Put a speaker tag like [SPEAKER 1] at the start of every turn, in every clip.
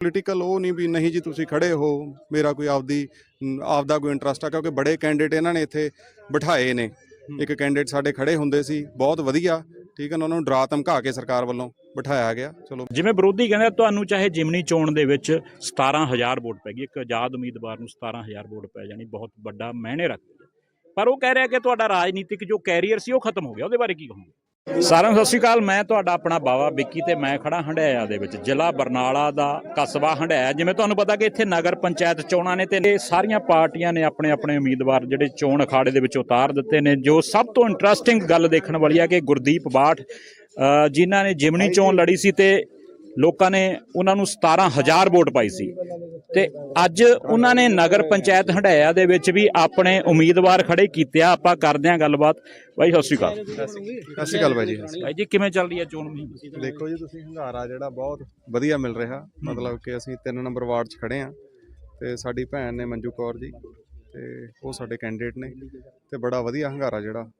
[SPEAKER 1] Political ਉਹ ਨਹੀਂ ਵੀ ਨਹੀਂ ਜੀ ਤੁਸੀਂ ਖੜੇ ਹੋ ਮੇਰਾ ਕੋਈ ਆਪਦੀ ਆਪਦਾ ਕੋਈ ਇੰਟਰਸਟ ਆ ਕਿਉਂਕਿ ਬੜੇ ਕੈਂਡੀਡੇਟ ਇਹਨਾਂ ਨੇ ਇੱਥੇ ਬਿਠਾਏ ਨੇ। ਇੱਕ ਕੈਂਡੀਡੇਟ ਸਾਡੇ ਖੜੇ ਹੁੰਦੇ ਸੀ ਬਹੁਤ ਵਧੀਆ ਠੀਕ ਹੈ ਉਹਨਾਂ ਨੂੰ ਡਰਾ ਧਮਕਾ ਕੇ ਸਰਕਾਰ ਵੱਲੋਂ ਬਿਠਾਇਆ ਗਿਆ ਚਲੋ।
[SPEAKER 2] ਜਿਵੇਂ ਵਿਰੋਧੀ ਕਹਿੰਦੇ ਤੁਹਾਨੂੰ ਚਾਹੇ ਜਿਮਨੀ ਚੋਣ ਦੇ ਵਿੱਚ 17000 ਵੋਟ ਪੈ ਗਈ ਇੱਕ ਆਜ਼ਾਦ ਉਮੀਦਵਾਰ ਨੂੰ 17000 ਵੋਟ ਪੈ ਜਾਣੀ ਬਹੁਤ ਵੱਡਾ ਮਾਇਨੇ ਰੱਖਦੀ ਪਰ ਉਹ ਕਹਿ ਰਿਹਾ ਕਿ ਤੁਹਾਡਾ ਰਾਜਨੀਤਿਕ ਜੋ ਕੈਰੀਅਰ ਸੀ ਉਹ ਖਤਮ ਹੋ ਗਿਆ ਉਹਦੇ ਬਾਰੇ ਕੀ ਕਹੋਗੇ? ਸਾਰਿਆਂ ਨੂੰ ਸਤਿ ਸ਼੍ਰੀ ਅਕਾਲ। ਮੈਂ ਤੁਹਾਡਾ ਆਪਣਾ ਬਾਵਾ ਵਿੱਕੀ ਤੇ ਮੈਂ ਖੜਾ ਹੰਡਿਆਇਆ ਦੇ ਵਿੱਚ। ਜ਼ਿਲ੍ਹਾ ਬਰਨਾਲਾ ਦਾ ਕਸਬਾ ਹੰਡਿਆਇਆ। ਜਿਵੇਂ ਤੁਹਾਨੂੰ ਪਤਾ ਕਿ ਇੱਥੇ ਨਗਰ ਪੰਚਾਇਤ ਚੋਣਾਂ ਨੇ ਤੇ ਇਹ ਸਾਰੀਆਂ ਪਾਰਟੀਆਂ ਨੇ ਆਪਣੇ ਆਪਣੇ ਉਮੀਦਵਾਰ ਜਿਹੜੇ ਚੋਣ ਅਖਾੜੇ ਦੇ ਵਿੱਚ ਉਤਾਰ ਦਿੱਤੇ ਨੇ, ਜੋ ਸਭ ਤੋਂ ਇੰਟਰਸਟਿੰਗ ਗੱਲ ਦੇਖਣ ਵਾਲੀ ਹੈ ਕਿ ਗੁਰਦੀਪ ਬਾਠ ਜਿਨ੍ਹਾਂ ਨੇ ਜਿਮਨੀ ਚੋਣ ਲੜੀ ਸੀ ਤੇ ਲੋਕਾਂ ਨੇ ਉਹਨਾਂ ਨੂੰ 17000 ਵੋਟ ਪਾਈ ਸੀ। ਤੇ ਅੱਜ ਉਹਨਾਂ ਨੇ ਨਗਰ ਪੰਚਾਇਤ ਹੰਡਾਇਆ ਦੇ ਵਿੱਚ ਵੀ ਆਪਣੇ ਉਮੀਦਵਾਰ ਖੜੇ ਕੀਤੇ ਆ ਆਪਾਂ ਕਰਦੇ ਹਾਂ ਗੱਲਬਾਤ। ਬਾਈ ਸਤਿ ਸ਼੍ਰੀ ਅਕਾਲ।
[SPEAKER 1] ਸਤਿ ਸ਼੍ਰੀ ਅਕਾਲ ਬਾਈ ਜੀ।
[SPEAKER 2] ਬਾਈ ਜੀ ਕਿਵੇਂ ਚੱਲ ਰਹੀ ਹੈ ਚੋਣ ਮੁਹਿੰਮ?
[SPEAKER 1] ਦੇਖੋ ਜੀ ਤੁਸੀਂ ਹੰਗਾਰਾ ਜਿਹੜਾ ਬਹੁਤ ਵਧੀਆ ਮਿਲ ਰਿਹਾ। ਮਤਲਬ ਕਿ ਅਸੀਂ 3 ਨੰਬਰ ਵਾਰਡ 'ਚ ਖੜੇ ਆ ਤੇ ਸਾਡੀ ਭੈਣ ਨੇ ਮੰਜੂ ਕੌਰ ਜੀ ਤੇ ਉਹ ਸਾਡੇ ਕੈਂਡੀਡੇਟ ਨੇ ਤੇ ਬੜਾ ਵਧੀਆ ਹੰਗਾਰਾ ਜਿਹੜਾ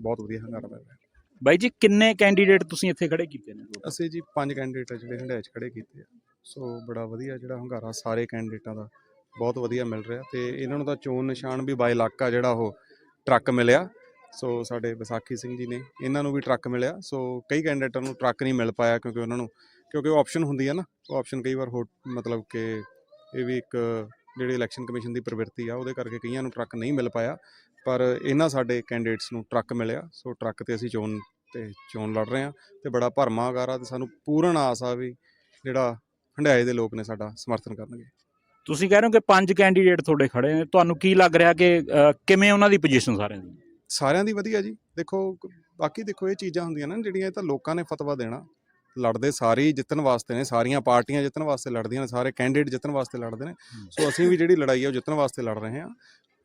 [SPEAKER 1] ਬਹੁਤ ਵਧੀਆ ਹੰਗਾਰਾ ਮਿਲ ਰਿਹਾ।
[SPEAKER 2] ਬਾਈ ਜੀ ਕਿੰਨੇ ਕੈਂਡੀਡੇਟ ਤੁਸੀਂ ਇੱਥੇ ਖੜੇ ਕੀਤੇ ਨੇ?
[SPEAKER 1] ਅਸੀਂ ਜੀ ਪੰਜ ਕੈਂਡੀਡੇਟ ਆ ਜਿਹੜੇ ਹੰਡਾਇਚ ਖੜੇ ਕੀਤੇ ਆ। ਸੋ ਬੜਾ ਵਧੀਆ ਜਿਹੜਾ ਹੰਗਾਰਾ ਸਾਰੇ ਕੈਂਡੀਡੇਟਾਂ ਦਾ ਬਹੁਤ ਵਧੀਆ ਮਿਲ ਰਿਹਾ ਤੇ ਇਹਨਾਂ ਨੂੰ ਤਾਂ ਚੋਣ ਨਿਸ਼ਾਨ ਵੀ ਬਾਈ ਇਲਾਕਾ ਜਿਹੜਾ ਉਹ ਟਰੱਕ ਮਿਲਿਆ। ਸੋ ਸਾਡੇ ਵਿਸਾਖੀ ਸਿੰਘ ਜੀ ਨੇ ਇਹਨਾਂ ਨੂੰ ਵੀ ਟਰੱਕ ਮਿਲਿਆ। ਸੋ ਕਈ ਕੈਂਡੀਡੇਟਾਂ ਨੂੰ ਟਰੱਕ ਨਹੀਂ ਮਿਲ ਪਾਇਆ ਕਿਉਂਕਿ ਉਹਨਾਂ ਨੂੰ ਕਿਉਂਕਿ ਉਹ ਆਪਸ਼ਨ ਹੁੰਦੀ ਹੈ ਨਾ, ਉਹ ਆਪਸ਼ਨ ਕਈ ਵਾਰ ਹੋ ਮਤਲਬ ਕਿ ਇਹ ਵੀ ਇੱਕ ਜਿਹੜੀ ਇਲੈਕਸ਼ਨ ਕਮਿਸ਼ਨ ਦੀ ਪ੍ਰਵਿਰਤੀ ਆ, ਉਹਦੇ ਕਰਕੇ ਕਈਆਂ ਨੂੰ ਟਰੱਕ ਨਹੀਂ ਮਿਲ ਪਾਇਆ। ਪਰ ਇਹਨਾਂ ਸਾਡੇ ਕੈਂਡੀਡੇਟਸ ਨੂੰ ਟਰੱਕ ਮਿਲਿਆ। ਸੋ ਟਰੱਕ ਤੇ ਅਸੀਂ ਚੋਣ ਤੇ ਚੋਣ ਲੜ ਰਹੇ ਹਾਂ ਤੇ ਬੜਾ ਭਰਮਾ ਗਾਰਾ ਤੇ ਸਾਨੂੰ ਪੂਰਨ ਆਸ ਆ ਵੀ ਜਿਹੜਾ ਹੰਡਾਏ ਦੇ ਲੋਕ ਨੇ ਸਾਡਾ ਸਮਰਥਨ ਕਰਨਗੇ।
[SPEAKER 2] ਤੁਸੀਂ ਕਹਿ ਰਹੇ ਹੋ ਕਿ ਪੰਜ ਕੈਂਡੀਡੇਟ ਤੁਹਾਡੇ ਖੜੇ ਨੇ। ਤੁਹਾਨੂੰ ਕੀ ਲੱਗ ਰਿਹਾ ਕਿ ਅ, ਕਿਵੇਂ ਉਹਨਾਂ ਦੀ ਪੋਜੀਸ਼ਨ ਸਾਰਿਆਂ ਦੀ?
[SPEAKER 1] ਸਾਰਿਆਂ ਦੀ ਵਧੀਆ ਜੀ। ਦੇਖੋ ਬਾਕੀ ਦੇਖੋ ਇਹ ਚੀਜ਼ਾਂ ਹੁੰਦੀਆਂ ਨੇ ਜਿਹੜੀਆਂ ਇਹ ਤਾਂ ਲੋਕਾਂ ਨੇ ਫਤਵਾ ਦੇਣਾ। ਲੜਦੇ ਸਾਰੇ ਹੀ ਜਿੱਤਣ ਵਾਸਤੇ ਨੇ ਸਾਰੀਆਂ ਪਾਰਟੀਆਂ ਜਿੱਤਣ ਵਾਸਤੇ ਲੜਦੀਆਂ ਨੇ ਸਾਰੇ ਕੈਂਡੀਡੇਟ ਜਿੱਤਣ ਵਾਸਤੇ ਲੜਦੇ ਨੇ। ਸੋ ਅਸੀਂ ਵੀ ਜਿਹੜੀ ਲੜਾਈ ਆ ਉਹ ਜਿੱਤਣ ਵਾਸਤੇ ਲੜ ਰਹੇ ਹਾਂ।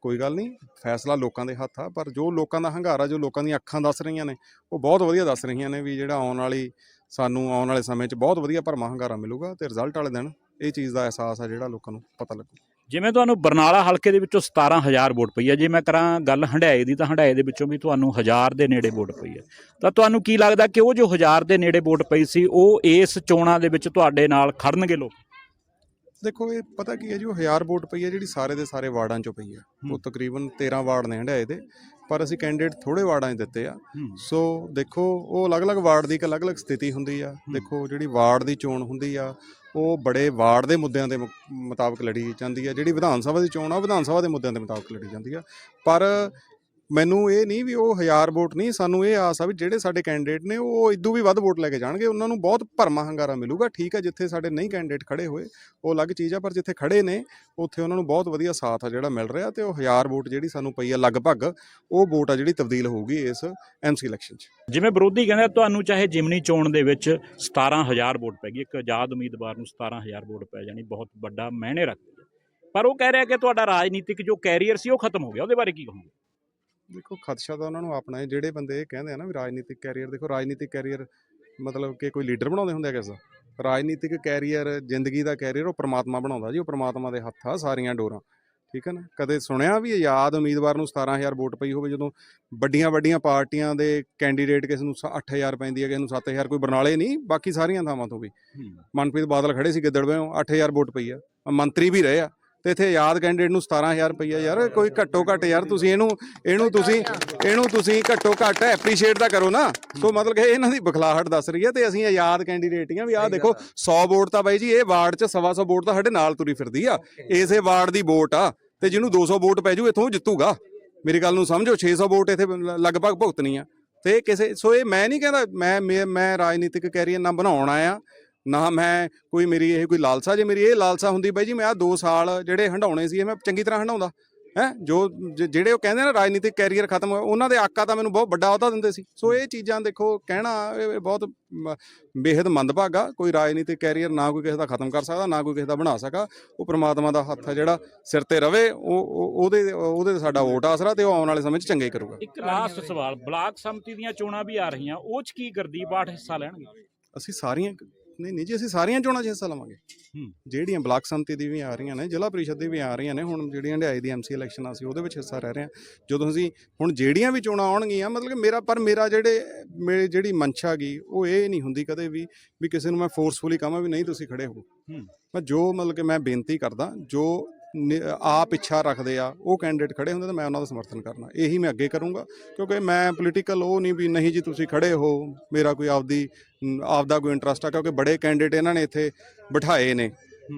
[SPEAKER 1] ਕੋਈ ਗੱਲ ਨਹੀਂ ਫੈਸਲਾ ਲੋਕਾਂ ਦੇ ਹੱਥ ਆ ਪਰ ਜੋ ਲੋਕਾਂ ਦਾ ਹੰਗਾਰਾ ਜੋ ਲੋਕਾਂ ਦੀਆਂ ਅੱਖਾਂ ਦੱਸ ਰਹੀਆਂ ਨੇ ਉਹ ਬਹੁਤ ਵਧੀਆ ਦੱਸ ਰਹੀਆਂ ਨੇ ਵੀ ਜਿਹੜਾ ਆਉਣ ਵਾਲੀ ਸਾਨੂੰ ਆਉਣ ਵਾਲੇ ਸਮੇਂ 'ਚ ਬਹੁਤ ਵਧੀਆ ਭਰਮਾ ਹੰਗਾਰਾ ਮਿਲੂਗਾ ਤੇ ਰਿਜ਼ਲਟ ਵਾਲੇ ਦਿਨ ਇਹ ਚੀਜ਼ ਦਾ ਅਹਿਸਾਸ ਆ ਜਿਹੜਾ ਲੋਕਾਂ ਨੂੰ ਪਤਾ ਲੱਗੂ।
[SPEAKER 2] ਜਿਵੇਂ ਤੁਹਾਨੂੰ ਬਰਨਾਲਾ ਹਲਕੇ ਦੇ ਵਿੱਚੋਂ 17000 ਵੋਟ ਪਈ ਹੈ, ਜੇ ਮੈਂ ਕਰਾਂ ਗੱਲ ਹੰਡਾਏ ਦੀ ਤਾਂ ਹੰਡਾਏ ਦੇ ਵਿੱਚੋਂ ਵੀ ਤੁਹਾਨੂੰ 1000 ਦੇ ਨੇੜੇ ਵੋਟ ਪਈ ਹੈ। ਤਾਂ ਤੁਹਾਨੂੰ ਕੀ ਲੱਗਦਾ ਕਿ ਉਹ ਜੋ 1000 ਦੇ ਨੇੜੇ ਵੋਟ ਪਈ ਸੀ, ਉਹ ਇਸ ਚੋਣਾਂ ਦੇ ਵਿੱਚ ਤੁਹਾਡੇ ਨਾਲ ਖੜਨਗੇ ਲੋਕ?
[SPEAKER 1] ਦੇਖੋ ਇਹ ਪਤਾ ਕੀ ਹੈ ਜੀ ਉਹ 1000 ਵੋਟ ਪਈ ਹੈ ਜਿਹੜੀ ਸਾਰੇ ਦੇ ਸਾਰੇ ਵਾਰਡਾਂ 'ਚੋਂ ਪਈ ਹੈ। ਉਹ। ਤਕਰੀਬਨ 13 ਵਾਰਡ ਨੇ ਹੰਡਾਏ ਦੇ ਪਰ ਅਸੀਂ ਕੈਂਡੀਡੇਟ ਥੋੜੇ ਵਾਰਡਾਂ 'ਚ ਦਿੱਤੇ ਆ। ਸੋ ਦੇਖੋ ਉਹ ਅਲੱਗ-ਅਲੱਗ ਵਾਰਡ ਦੀ ਇੱਕ ਅਲੱਗ-ਅਲੱਗ ਸਥਿਤੀ ਹੁੰਦੀ ਆ। ਦੇਖੋ ਜਿਹੜੀ ਵਾਰਡ ਦੀ ਚੋਣ ਹੁੰਦੀ ਆ ਉਹ ਬੜੇ ਵਾਰਡ ਦੇ ਮੁੱਦਿਆਂ ਦੇ ਮੁਤਾਬਕ ਲੜੀ ਜਾਂਦੀ ਆ। ਜਿਹੜੀ ਵਿਧਾਨ ਸਭਾ ਦੀ ਚੋਣ ਆ ਵਿਧਾਨ ਸਭਾ ਦੇ ਮੁੱਦਿਆਂ ਦੇ ਮੁਤਾਬਕ ਲੜੀ ਜਾਂਦੀ ਆ। ਪਰ ਮੈਨੂੰ ਇਹ ਨਹੀਂ ਵੀ ਉਹ 1000 ਵੋਟ ਨਹੀਂ, ਸਾਨੂੰ ਇਹ ਆਸ ਆ ਵੀ ਜਿਹੜੇ ਸਾਡੇ ਕੈਂਡੀਡੇਟ ਨੇ, ਉਹ ਇਦੋਂ ਵੀ ਵੱਧ ਵੋਟ ਲੈ ਕੇ ਜਾਣਗੇ, ਉਹਨਾਂ ਨੂੰ ਬਹੁਤ ਭਰਮਾ ਹੰਗਾਰਾ ਮਿਲੂਗਾ। ਠੀਕ ਹੈ ਜਿੱਥੇ ਸਾਡੇ ਨਹੀਂ ਕੈਂਡੀਡੇਟ ਖੜੇ ਹੋਏ, ਉਹ ਅਲੱਗ ਚੀਜ਼ ਆ, ਪਰ ਜਿੱਥੇ ਖੜੇ ਨੇ, ਉੱਥੇ ਉਹਨਾਂ ਨੂੰ ਬਹੁਤ ਵਧੀਆ ਸਾਥ ਆ ਜਿਹੜਾ ਮਿਲ ਰਿਹਾ ਤੇ ਉਹ 1000 ਵੋਟ ਜਿਹੜੀ ਸਾਨੂੰ ਪਈ ਆ ਲਗਭਗ, ਉਹ ਵੋਟ ਆ ਜਿਹੜੀ ਤਬਦੀਲ ਹੋਊਗੀ ਇਸ ਐਮਸੀ ਇਲੈਕਸ਼ਨ 'ਚ।
[SPEAKER 2] ਜਿਵੇਂ ਵਿਰੋਧੀ ਕਹਿੰਦੇ ਤੁਹਾਨੂੰ ਚਾਹੇ ਜਿਮਨੀ ਚੋਣ ਦੇ ਵਿੱਚ 17000 ਵੋਟ ਪੈ ਗਈ, ਇੱਕ ਆਜ਼ਾਦ ਉਮੀਦਵਾਰ ਨੂੰ 17000 ਵੋਟ ਪੈ ਜਾਣੀ, ਬਹੁਤ ਵੱਡਾ ਮਾਇਨੇ ਰੱਖਦੀ ਪਰ ਉਹ ਕਹਿ ਰਿਹਾ ਕਿ ਤੁਹਾਡਾ ਰਾਜਨੀਤਿਕ ਜੋ ਕੈਰੀਅਰ ਸੀ, ਉਹ ਖਤਮ ਹੋ ਗਿਆ, ਉਹਦੇ ਬਾਰੇ ਕੀ ਕਹੋਗੇ?
[SPEAKER 1] ਦੇਖੋ ਖਦਸ਼ਾ ਤਾਂ ਉਹਨਾਂ ਨੂੰ ਆਪਣਾ ਹੈ ਜਿਹੜੇ ਬੰਦੇ ਇਹ ਕਹਿੰਦੇ ਆ ਨਾ ਵੀ ਰਾਜਨੀਤਿਕ ਕੈਰੀਅਰ ਦੇਖੋ ਰਾਜਨੀਤਿਕ ਕੈਰੀਅਰ ਮਤਲਬ ਕਿ ਕੋਈ ਲੀਡਰ ਬਣਾਉਂਦੇ ਹੁੰਦੇ ਆ ਕਿਸ ਰਾਜਨੀਤਿਕ ਕੈਰੀਅਰ ਜ਼ਿੰਦਗੀ ਦਾ ਕੈਰੀਅਰ ਉਹ ਪ੍ਰਮਾਤਮਾ ਬਣਾਉਂਦਾ ਜੀ ਉਹ ਪ੍ਰਮਾਤਮਾ ਦੇ ਹੱਥ ਆ ਸਾਰੀਆਂ ਡੋਰਾਂ ਠੀਕ ਹੈ ਨਾ? ਕਦੇ ਸੁਣਿਆ ਵੀ ਆਜ਼ਾਦ ਉਮੀਦਵਾਰ ਨੂੰ 17000 ਵੋਟ ਪਈ ਹੋਵੇ ਜਦੋਂ ਵੱਡੀਆਂ ਵੱਡੀਆਂ ਪਾਰਟੀਆਂ ਦੇ ਕੈਂਡੀਡੇਟ ਕਿਸ ਨੂੰ ਸ- 8000 ਪੈਂਦੀ ਹੈ ਕਿਸੇ ਨੂੰ 7000 ਕੋਈ ਬਰਨਾਲੇ ਨਹੀਂ ਬਾਕੀ ਸਾਰੀਆਂ ਥਾਵਾਂ ਤੋਂ ਵੀ। ਮਨਪ੍ਰੀਤ ਬਾਦਲ ਖੜੇ ਸੀ ਗਿੱਦੜਵੇਂ 8000 ਵੋਟ ਪਈ ਆ। ਮੰਤਰੀ ਵੀ ਰਹੇ ਆ। ਤੇ ਇੱਥੇ ਆਜ਼ਾਦ ਕੈਂਡੀਡੇਟ ਨੂੰ 17000 ਰੁਪਈਆ ਯਾਰ ਕੋਈ ਘੱਟੋ ਘੱਟ ਯਾਰ ਤੁਸੀਂ ਇਹਨੂੰ ਇਹਨੂੰ ਤੁਸੀਂ ਇਹਨੂੰ ਤੁਸੀਂ ਘੱਟੋ ਘੱਟ ਐਪਰੀਸ਼ੀਏਟ ਤਾਂ ਕਰੋ ਨਾ। ਸੋ ਮਤਲਬ ਕਿ ਇਹਨਾਂ ਦੀ ਬਖਲਾਹਟ ਦੱਸ ਰਹੀ ਹੈ ਤੇ ਅਸੀਂ ਆਜ਼ਾਦ ਕੈਂਡੀਡੇਟ ਹੀ ਆ ਵੀ ਆਹ ਦੇਖੋ 100 ਵੋਟ ਤਾਂ ਬਾਈ ਜੀ ਇਹ ਵਾਰਡ 'ਚ ਸਵਾ ਸੌ ਵੋਟ ਤਾਂ ਸਾਡੇ ਨਾਲ ਤੁਰੀ ਫਿਰਦੀ ਆ। ਇਸੇ ਵਾਰਡ ਦੀ ਵੋਟ ਆ ਤੇ ਜਿਹਨੂੰ 200 ਵੋਟ ਪੈ ਜੂ ਇੱਥੋਂ ਜਿੱਤੂਗਾ। ਮੇਰੀ ਗੱਲ ਨੂੰ ਸਮਝੋ 600 ਵੋਟ ਇੱਥੇ ਲਗਭਗ ਭੁਗਤਣੀ ਆ। ਤੇ ਕਿਸੇ ਸੋ ਇਹ ਮੈਂ ਨਹੀਂ ਕਹਿੰਦਾ ਮੈਂ ਮੈਂ- ਮੈਂ ਰਾਜਨੀਤਿਕ ਕੈਰੀਅਰ ਨਾ ਬਣਾਉਣ ਆਇਆ। ਨਾ ਮੈਂ ਕੋਈ ਮੇਰੀ ਇਹ ਕੋਈ ਲਾਲਸਾ ਜੇ ਮੇਰੀ ਇਹ ਲਾਲਸਾ ਹੁੰਦੀ ਬਾਈ ਜੀ ਮੈਂ ਆ 2 ਸਾਲ ਜਿਹੜੇ ਹੰਡਾਉਣੇ ਸੀ ਇਹ ਮੈਂ ਚੰਗੀ ਤਰ੍ਹਾਂ ਹੰਡਾਉਂਦਾ ਹੈ? ਜੋ ਜਿਹੜੇ ਉਹ ਕਹਿੰਦੇ ਨਾ ਰਾਜਨੀਤਿਕ ਕੈਰੀਅਰ ਖਤਮ ਹੋਇਆ ਉਹਨਾਂ ਦੇ ਆਕਾ ਤਾਂ ਮੈਨੂੰ ਬਹੁਤ ਵੱਡਾ ਅਹੁਦਾ ਦਿੰਦੇ ਸੀ। ਸੋ ਇਹ ਚੀਜ਼ਾਂ ਦੇਖੋ ਕਹਿਣਾ ਇਹ ਬਹੁਤ ਬੇਹੱਦ ਮੰਦਭਾਗਾ ਕੋਈ ਰਾਜਨੀਤਿਕ ਕੈਰੀਅਰ ਨਾ ਕੋਈ ਕਿਸੇ ਦਾ ਖਤਮ ਕਰ ਸਕਦਾ ਨਾ ਕੋਈ ਕਿਸੇ ਦਾ ਬਣਾ ਸਕਾ ਉਹ ਪ੍ਰਮਾਤਮਾ ਦਾ ਹੱਥ ਹੈ ਜਿਹੜਾ ਸਿਰ ਤੇ ਰਵੇ ਉਹ ਉਹ- ਉਹਦੇ ਉਹਦੇ ਸਾਡਾ ਵੋਟ ਆਸਰਾ ਤੇ ਉਹ ਆਉਣ ਵਾਲੇ ਸਮੇਂ 'ਚ ਚੰਗਾ ਕਰੂਗਾ।
[SPEAKER 2] ਇੱਕ ਲਾਸਟ ਸਵਾਲ ਬਲਾਕ ਸੰਮਤੀ ਦੀਆਂ ਚੋਣਾਂ ਵੀ ਆ ਰਹੀਆਂ ਉਹ ਚ ਕੀ ਗੁਰਦੀਪ ਬਾਠ ਹਿੱਸਾ ਲੈਣਗੇ?
[SPEAKER 1] ਅਸੀਂ ਸਾਰੀਆਂ ਨਹੀਂ ਨਹੀਂ ਜੀ ਅਸੀਂ ਸਾਰੀਆਂ ਚੋਣਾਂ 'ਚ ਹਿੱਸਾ ਲਵਾਂਗੇ। ਜਿਹੜੀਆਂ ਬਲਾਕ ਸੰਮਤੀ ਦੀ ਵੀ ਆ ਰਹੀਆਂ ਨੇ ਜ਼ਿਲ੍ਹਾ ਪਰਿਸ਼ਦ ਦੀ ਵੀ ਆ ਰਹੀਆਂ ਨੇ ਹੁਣ ਜਿਹੜੀਆਂ ਹੰਡਿਆਈ ਦੀ ਐਮਸੀ ਇਲੈਕਸ਼ਨ ਆ ਸੀ ਉਹਦੇ ਵਿੱਚ ਹਿੱਸਾ ਰਹਿ ਰਹੇ ਹਾਂ ਜਦੋਂ ਅਸੀਂ ਹੁਣ ਜਿਹੜੀਆਂ ਵੀ ਚੋਣਾਂ ਆਉਣਗੀਆਂ ਮਤਲਬ ਕਿ ਮੇਰਾ ਪਰ ਮੇਰਾ ਜਿਹੜੇ ਮੇਰੀ ਜਿਹੜੀ ਮਨਸ਼ਾ ਗੀ ਉਹ ਇਹ ਨਹੀਂ ਹੁੰਦੀ ਕਦੇ ਵੀ ਵੀ ਕਿਸੇ ਨੂੰ ਮੈਂ ਫੋਰਸਫੁਲੀ ਕਹਾਂ ਵੀ ਨਹੀਂ ਤੁਸੀਂ ਖੜੇ ਹੋ। ਮੈਂ ਜੋ ਮਤਲਬ ਕਿ ਮੈਂ ਬੇਨਤੀ ਕਰਦਾ ਜੋ ਆਪ ਇੱਛਾ ਰੱਖਦੇ ਆ ਉਹ ਕੈਂਡੀਡੇਟ ਖੜੇ ਹੁੰਦੇ ਤਾਂ ਮੈਂ ਉਹਨਾਂ ਦਾ ਸਮਰਥਨ ਕਰਨਾ। ਇਹੀ ਮੈਂ ਅੱਗੇ ਕਰੂੰਗਾ ਕਿਉਂਕਿ ਮੈਂ ਪੋਲੀਟੀਕਲ ਉਹ ਨਹੀਂ ਵੀ ਨਹੀਂ ਜੀ ਤੁਸੀਂ ਖੜੇ ਹੋ ਮੇਰਾ ਕੋਈ ਆਪਦੀ ਆਪਦਾ ਕੋਈ ਇੰਟਰਸਟ ਆ ਕਿਉਂਕਿ ਬੜੇ ਕੈਂਡੀਡੇਟ ਇਹਨਾਂ ਨੇ ਇੱਥੇ ਬਿਠਾਏ ਨੇ।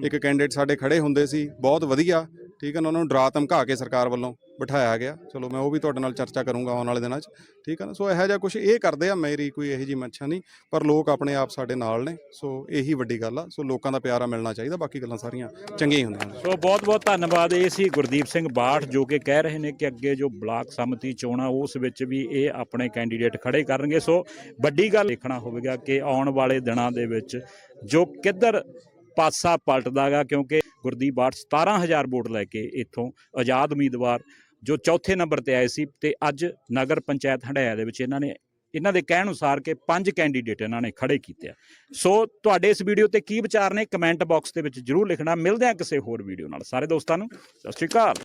[SPEAKER 1] ਇੱਕ ਕੈਂਡੀਡੇਟ ਸਾਡੇ ਖੜੇ ਹੁੰਦੇ ਸੀ ਬਹੁਤ ਵਧੀਆ ਠੀਕ ਹੈ ਨਾ ਉਹਨਾਂ ਨੂੰ ਡਰਾ ਧਮਕਾ ਕੇ ਸਰਕਾਰ ਵੱਲੋਂ। ਬਿਠਾਇਆ ਗਿਆ। ਚਲੋ ਮੈਂ ਉਹ ਵੀ ਤੁਹਾਡੇ ਨਾਲ ਚਰਚਾ ਕਰੂੰਗਾ ਆਉਣ ਵਾਲੇ ਦਿਨਾਂ 'ਚ। ਠੀਕ ਹੈ ਨਾ? ਸੋ ਇਹੋ ਜਿਹਾ ਕੁਝ ਇਹ ਕਰਦੇ ਆ, ਮੇਰੀ ਕੋਈ ਇਹੋ ਜੀ ਮੱਛਾ ਨਹੀਂ, ਪਰ ਲੋਕ ਆਪਣੇ ਆਪ ਸਾਡੇ ਨਾਲ ਨੇ, ਸੋ ਇਹੀ ਵੱਡੀ ਗੱਲ ਆ। ਸੋ ਲੋਕਾਂ ਦਾ ਪਿਆਰਾ ਮਿਲਣਾ ਚਾਹੀਦਾ, ਬਾਕੀ ਗੱਲਾਂ ਸਾਰੀਆਂ ਚੰਗੀਆਂ ਹੀ ਹੁੰਦੀਆਂ ਨੇ।
[SPEAKER 2] ਸੋ ਬਹੁਤ ਬਹੁਤ ਧੰਨਵਾਦ, ਇਹ ਸੀ ਗੁਰਦੀਪ ਸਿੰਘ ਬਾਠ, ਜੋ ਕਿ ਕਹਿ ਰਹੇ ਨੇ ਕਿ ਅੱਗੇ ਜੋ ਬਲਾਕ ਸੰਮਤੀ ਚੋਣਾਂ, ਉਸ ਵਿੱਚ ਵੀ ਇਹ ਆਪਣੇ ਕੈਂਡੀਡੇਟ ਖੜੇ ਕਰਨਗੇ। ਸੋ ਵੱਡੀ ਗੱਲ ਦੇਖਣਾ ਹੋਵੇਗਾ ਕਿ ਆਉਣ ਵਾਲੇ ਦਿਨਾਂ ਦੇ ਵਿੱਚ ਜੋ ਕਿੱਧਰ ਪਾਸਾ ਪਲਟਦਾਗਾ, ਕਿਉਂਕਿ ਗੁਰਦੀਪ ਬਾਠ 17000 ਵੋਟ ਲੈ ਕੇ ਇੱਥੋਂ ਆਜ਼ਾਦ ਉਮੀਦਵਾਰ ਜੋ ਚੌਥੇ ਨੰਬਰ ਤੇ ਆਏ ਸੀ ਤੇ ਅੱਜ ਨਗਰ ਪੰਚਾਇਤ ਹੰਡਾਇਆ ਦੇ ਵਿੱਚ ਇਹਨਾਂ ਨੇ, ਇਹਨਾਂ ਦੇ ਕਹਿਣ ਅਨੁਸਾਰ ਕਿ ਪੰਜ ਕੈਂਡੀਡੇਟ ਇਹਨਾਂ ਨੇ ਖੜੇ ਕੀਤੇ ਆ। ਸੋ ਤੁਹਾਡੇ ਇਸ ਵੀਡੀਓ ਤੇ ਕੀ ਵਿਚਾਰ ਨੇ? ਕਮੈਂਟ ਬਾਕਸ ਦੇ ਵਿੱਚ ਜਰੂਰ ਲਿਖਣਾ। ਮਿਲਦੇ ਆ ਕਿਸੇ ਹੋਰ ਵੀਡੀਓ ਨਾਲ। ਸਾਰੇ ਦੋਸਤਾਂ ਨੂੰ, ਸਤਿ ਸ਼੍ਰੀ ਅਕਾਲ।